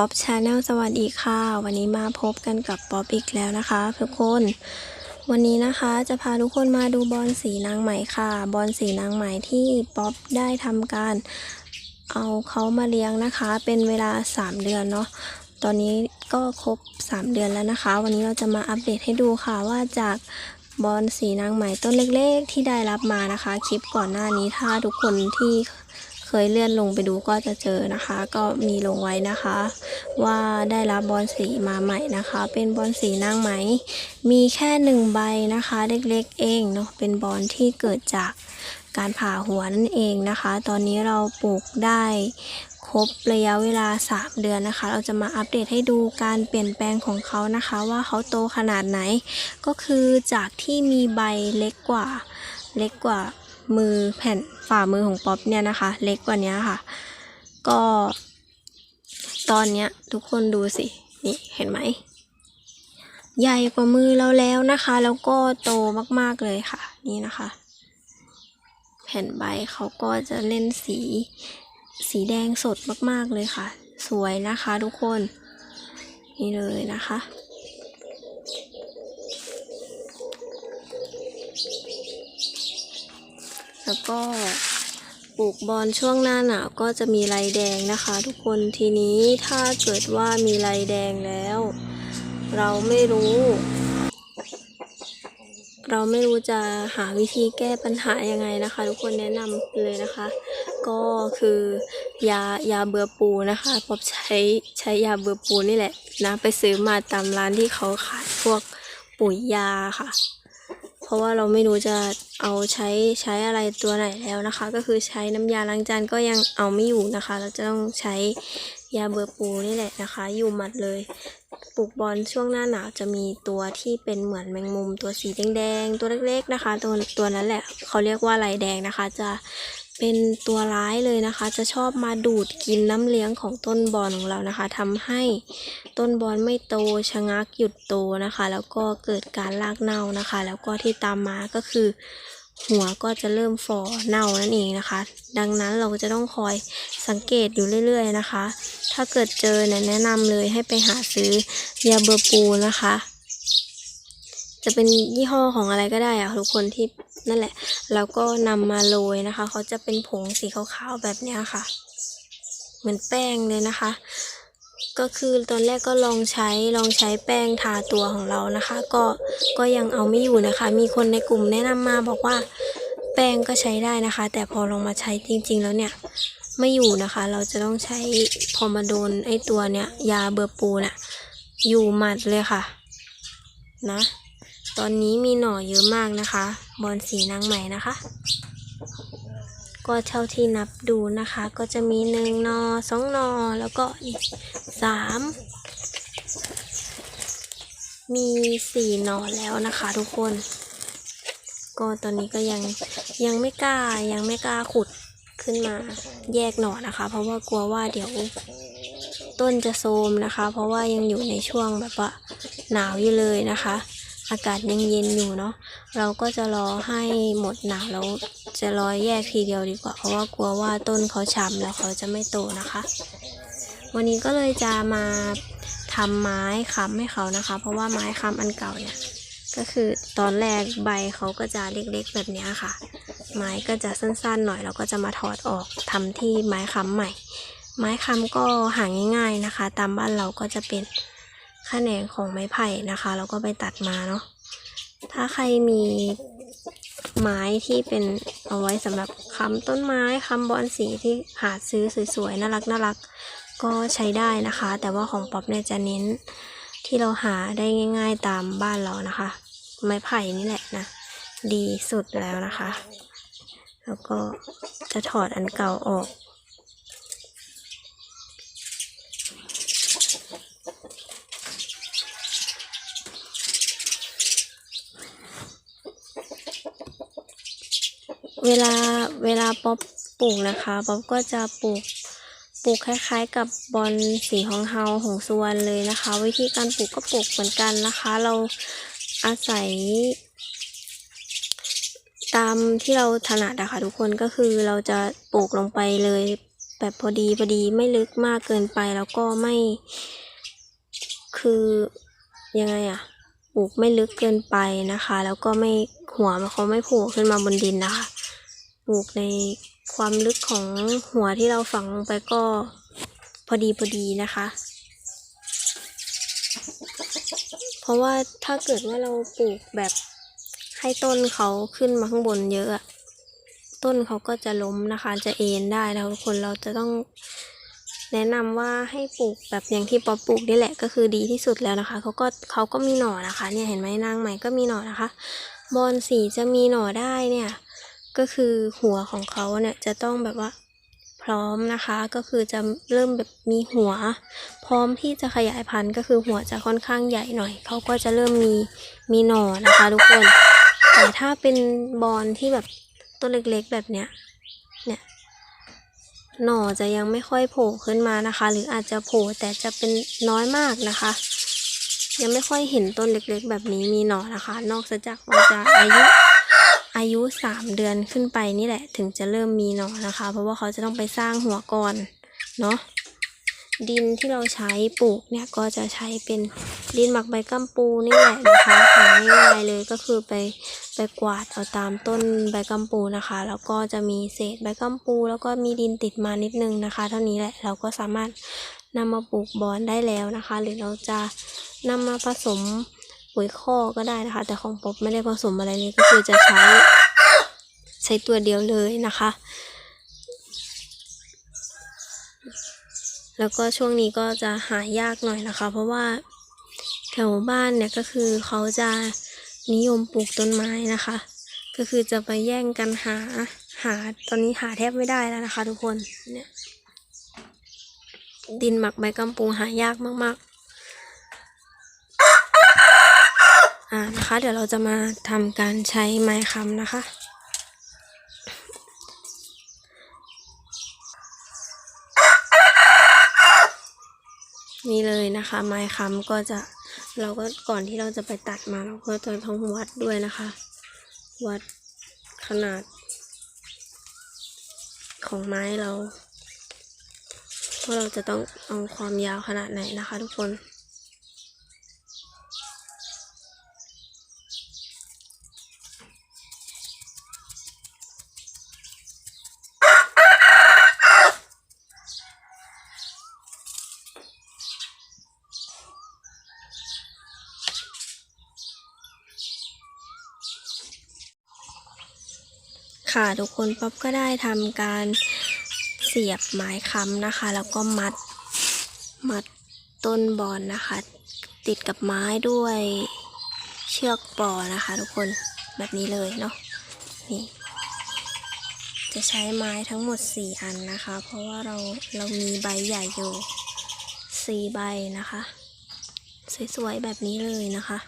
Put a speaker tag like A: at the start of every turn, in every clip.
A: ป๊อปชาแนลสวัสดีค่ะ วันนี้มาพบกันกับป๊อปอีกแล้วนะคะ ทุกคน วันนี้นะคะจะพาทุกคนมาดูบอลสีนางไหมค่ะ บอลสีนางไหมที่ป๊อปได้ทำการเอาเขามาเลี้ยงนะคะ เป็นเวลา 3 เดือนเนาะตอนนี้ก็ครบ 3 เดือนแล้วนะคะ วันนี้เราจะมาอัปเดตให้ดูค่ะว่าจากบอลสีนางไหมต้นเล็กๆ ที่ได้รับมานะคะ คลิปก่อนหน้านี้ถ้าทุกคนที่ เคยเลื่อนลงไปดูก็จะเจอนะคะ ก็มีลงไว้นะคะ ว่าได้รับบอลสีมาใหม่นะคะ เป็นบอลสีนางไหม มีแค่หนึ่งใบนะคะ เล็กๆเองเนาะเป็นบอลที่เกิดจากการผ่าหัวนั่นเองนะคะ ตอนนี้เราปลูกได้ครบระยะเวลา 3 เดือนนะคะ เราจะมาอัปเดตให้ดูการเปลี่ยนแปลงของเขานะคะ ว่าเขาโตขนาดไหน ก็คือจากที่มีใบเล็กกว่าเล็กกว่า มือแผ่นฝ่ามือของป๊อปเนี่ยนะคะ เล็กกว่านี้ค่ะ ก็ ตอนเนี้ยทุกคนดูสิ นี่เห็นไหม ใหญ่กว่ามือเราแล้วนะคะ แล้วก็โตมากๆเลยค่ะ นี่นะคะ แผ่นใบเขาก็จะเล่นสี สีแดงสดมากๆเลยค่ะ สวยนะคะทุกคน นี่เลยนะคะ แล้วก็ปลูกบอลช่วงหน้าหนาวก็จะมีลายแดงนะคะ ทุกคนทีนี้ถ้าเกิดว่ามีลายแดงแล้ว เราไม่รู้ เราไม่รู้จะหาวิธีแก้ปัญหายังไงนะคะ ทุกคนแนะนำเลยนะคะ ก็คือยายาเบื่อปูนะคะปอบใช้ใช้ยาเบื่อปูนี่แหละนะไปซื้อมาตามร้านที่เขาขายพวกปุ๋ยยาค่ะ เพราะว่าเราไม่รู้จะเอาใช้ใช้อะไรตัวไหนแล้วนะคะ ก็คือใช้น้ำยาล้างจานก็ยังเอาไม่อยู่นะคะ เราจะต้องใช้ยาเบอร์ปูนี่แหละนะคะ อยู่หมัดเลยปลูกบอลช่วงหน้าหนาวจะมีตัวที่เป็นเหมือนแมงมุมตัวสีแดงๆตัวเล็กๆนะคะ ตัวตัวนั้นแหละเขาเรียกว่าลายแดงนะคะ จะ เป็นตัวร้ายเลยนะคะ จะชอบมาดูดกินน้ำเลี้ยงของต้นบอลของเรานะคะทำให้ต้นบอลไม่โตชะงักหยุดโตนะคะ แล้วก็เกิดการรากเน่านะคะ แล้วก็ที่ตามมาก็คือ หัวก็จะเริ่มฝ่อเน่านั่นเองนะคะ ดังนั้นเราจะต้องคอยสังเกตอยู่เรื่อย ๆนะคะ ถ้าเกิดเจอเนี่ยแนะนำเลยให้ไปหาซื้อยาเบอร์ปูนะคะ จะเป็นยี่ห้อของอะไรก็ได้อะทุกคนที่นั่นแหละ แล้วก็นำมาโรยนะคะ เขาจะเป็นผงสีขาวๆแบบนี้ค่ะ เหมือนแป้งเลยนะคะ ก็คือตอนแรกก็ลองใช้ลองใช้แป้งทาตัวของเรานะคะ ก็ก็ยังเอาไม่อยู่นะคะ มีคนในกลุ่มแนะนำมาบอกว่าแป้งก็ใช้ได้นะคะ แต่พอลองมาใช้จริง ๆ แล้วเนี่ยไม่อยู่นะคะ เราจะต้องใช้พอมาโดนไอ้ตัวเนี้ยยาเบอร์ปูน่ะอยู่หมัดเลยค่ะ นะ ตอนนี้มีหน่อเยอะมากนะคะ บอลสีนางไหมนะคะ ก็เท่าที่นับดูนะคะ ก็จะมีหนึ่งนอสองนอแล้วก็อีกสามมีสี่หนอแล้วนะคะทุกคน ก็ตอนนี้ก็ยังยังไม่กล้ายังไม่กล้าขุดขึ้นมาแยกหน่อนะคะ เพราะว่ากลัวว่าเดี๋ยวต้นจะโทรมนะคะ เพราะว่ายังอยู่ในช่วงแบบว่าหนาวอยู่เลยนะคะ อากาศยังเย็นอยู่เนาะเราก็จะรอให้หมดหนาวแล้วจะรอแยกทีเดียวดีกว่า เพราะว่ากลัวว่าต้นเขาช้ำแล้วเขาจะไม่โตนะคะ วันนี้ก็เลยจะมาทำไม้ค้ำให้เขานะคะ เพราะว่าไม้ค้ำอันเก่าเนี่ยก็คือตอนแรกใบเขาก็จะเล็กๆแบบนี้ค่ะ ไม้ก็จะสั้นๆหน่อย เราก็จะมาถอดออกทำที่ไม้ค้ำใหม่ ไม้ค้ำก็หาง่าย ๆนะคะ ตามบ้านเราก็จะเป็น แขนงของไม้ไผ่นะคะเราก็ไปตัดมาเนาะถ้าใครมีไม้ที่เป็นเอาไว้สำหรับค้ำต้นไม้ค้ำบอนสีที่หาซื้อสวยๆน่ารักน่ารักก็ใช้ได้นะคะ แต่ว่าของป๊อปเนี่ยจะเน้นที่เราหาได้ง่าย ๆตามบ้านเรานะคะ ไม้ไผ่นี่แหละนะ ดีสุดแล้วนะคะ แล้วก็จะถอดอันเก่าออก เวลาเวลาป๊อปปลูกนะคะป๊อปก็จะปลูกปลูกคล้ายๆ กับบอลสีของเฮาของสวนเลยนะคะ วิธีการปลูกก็ปลูกเหมือนกันนะคะ เราอาศัย ตามที่เราถนัดนะคะทุกคนก็คือเราจะปลูกลงไปเลย แบบพอดีพอดีไม่ลึกมากเกินไปแล้วก็ไม่ คือยังไงอะปลูกไม่ลึกเกินไปนะคะ แล้วก็ไม่หัวมันเขาไม่โผล่ขึ้นมาบนดินนะคะ ปลูกในความลึกของหัวที่เราฝังลงไปก็พอดีพอดีนะคะ เพราะว่าถ้าเกิดว่าเราปลูกแบบให้ต้นเขาขึ้นมาข้างบนเยอะอะต้นเขาก็จะล้มนะคะ จะเอ็นได้แล้วทุกคนเราจะต้องแนะนำว่าให้ปลูกแบบอย่างที่ปอปลูกนี่แหละก็คือดีที่สุดแล้วนะคะเขาก็เขาก็มีหน่อนะคะ เนี่ยเห็นไหมนางใหม่ก็มีหน่อนะคะ บอนสีจะมีหน่อได้เนี่ย ก็คือหัวของเขาเนี่ยจะต้องแบบว่าพร้อมนะคะ ก็คือจะเริ่มแบบมีหัว พร้อมที่จะขยายพันธุ์ก็คือหัวจะค่อนข้างใหญ่หน่อยเขาก็จะเริ่มมีมีหน่อนะคะ ทุกคน แต่ถ้าเป็นบอนที่แบบต้นเล็กๆแบบเนี้ยเนี่ยหน่อจะยังไม่ค่อยโผล่ขึ้นมานะคะ หรืออาจจะโผล่แต่จะเป็นน้อยมากนะคะ ยังไม่ค่อยเห็นต้นเล็กๆ แบบนี้มีหน่อนะคะ นอกจากว่าจะอายุ อายุสามเดือนขึ้นไปนี่แหละ ถึงจะเริ่มมีหนอนะคะ เพราะว่าเขาจะต้องไปสร้างหัวก่อนเนาะดินที่เราใช้ปลูกเนี่ยก็จะใช้เป็นดินหมักใบกัมปูนี่แหละนะคะหาง่ายเลยก็คือไปไปกวาดเอาตามต้นใบกัมปูนะคะ แล้วก็จะมีเศษใบกัมปู แล้วก็มีดินติดมานิดนึงนะคะ เท่านี้แหละเราก็สามารถนำมาปลูกบอนได้แล้วนะคะ หรือเราจะนำมาผสม ปุ๋ยคอกก็ได้นะคะ แต่ของป๊อปไม่ได้ผสมอะไรเลยก็คือจะใช้ใช้ตัวเดียวเลยนะคะ แล้วก็ช่วงนี้ก็จะหายากหน่อยนะคะ เพราะว่าแถวบ้านเนี่ยก็คือเขาจะนิยมปลูกต้นไม้นะคะ ก็คือจะไปแย่งกันหาหาตอนนี้หาแทบไม่ได้แล้วนะคะ ทุกคนเนี่ยดินหมักใบกัมปูหายากมากๆ อ่านะคะ เดี๋ยวเราจะมาทำการใช้ไม้ค้ำนะคะนี่เลยนะคะ ไม้ค้ำก็จะเราก็ก่อนที่เราจะไปตัดมาเราก็จะต้องวัดด้วยนะคะ วัดขนาด ของไม้เราว่าเราจะต้องเอาความยาวขนาดไหนนะคะ ทุกคน ค่ะทุกคนป๊อปก็ได้ทำการเสียบไม้ค้ำนะคะ แล้วก็มัดมัดต้นบอนนะคะ ติดกับไม้ด้วยเชือกปอนะคะ ทุกคนแบบนี้เลยเนาะนี่จะใช้ไม้ทั้งหมด 4 อันนะคะ เพราะว่าเราเรามีใบใหญ่อยู่4ใบนะคะ สวยๆแบบนี้เลยนะคะ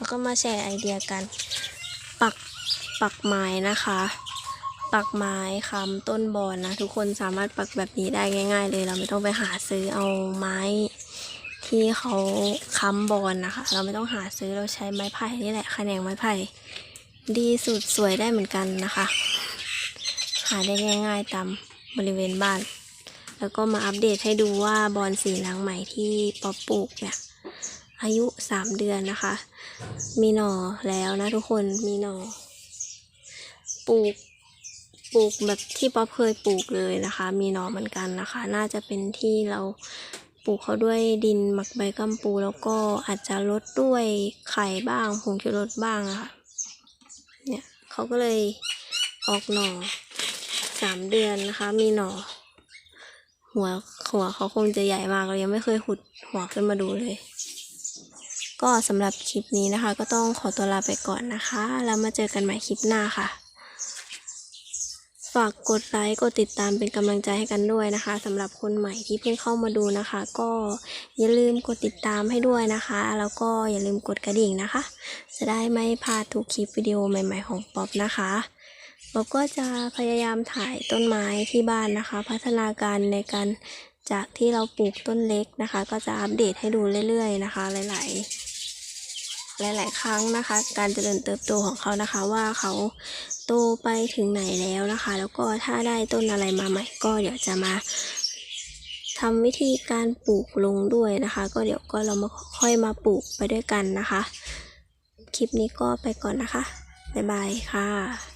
A: แล้วก็มาแชร์ไอเดียกัน ปักปักไม้นะคะ ปักไม้ค้ำต้นบอนนะ ทุกคนสามารถปักแบบนี้ได้ง่าย ๆ เลย เราไม่ต้องไปหาซื้อเอาไม้ที่เขาค้ำบอนนะคะ เราไม่ต้องหาซื้อเราใช้ไม้ไผ่นี่แหละแขนงไม้ไผ่ดีสุดสวยได้เหมือนกันนะคะ หาได้ง่ายๆตามบริเวณบ้าน แล้วก็มาอัปเดตให้ดูว่าบอนสีหลังใหม่ที่ป๊อปปลูกเนี่ย อายุสามเดือนนะคะ มีหน่อแล้วนะทุกคนมีหน่อ ปลูกปลูกแบบที่ป๊อปเคยปลูกเลยนะคะ มีหน่อเหมือนกันนะคะ น่าจะเป็นที่เราปลูกเขาด้วยดินหมักใบกัมปู แล้วก็อาจจะลดด้วยไข่บ้างผงชูรสบ้างอะค่ะเนี่ยเขาก็เลยออกหน่อสามเดือนนะคะ มีหน่อ หัวหัวเขาคงจะใหญ่มากเรายังไม่เคยขุดหัวขึ้นมาดูเลย ก็สำหรับคลิปนี้นะคะ ก็ต้องขอตัวลาไปก่อนนะคะ แล้วมาเจอกันใหม่คลิปหน้าค่ะ ฝากกดไลค์กดติดตามเป็นกำลังใจให้กันด้วยนะคะสำหรับคนใหม่ที่เพิ่งเข้ามาดูนะคะ ก็อย่าลืมกดติดตามให้ด้วยนะคะ แล้วก็อย่าลืมกดกระดิ่งนะคะ จะได้ไม่พลาดทุกคลิปวิดีโอใหม่ ๆของป๊อปนะคะป๊อปก็จะพยายามถ่ายต้นไม้ที่บ้านนะคะ พัฒนาการในการจากที่เราปลูกต้นเล็กนะคะ ก็จะอัปเดตให้ดูเรื่อยๆนะคะ หลาย ๆ หลาย ๆ ครั้งนะคะ การเจริญเติบโตของเขานะคะ ว่าเขาโตไปถึงไหนแล้วนะคะ แล้วก็ถ้าได้ต้นอะไรมาใหม่ก็เดี๋ยวจะมาทำวิธีการปลูกลงด้วยนะคะ ก็เดี๋ยวก็เรามาค่อยมาปลูกไปด้วยกันนะคะ คลิปนี้ก็ไปก่อนนะคะ บ๊ายบายค่ะ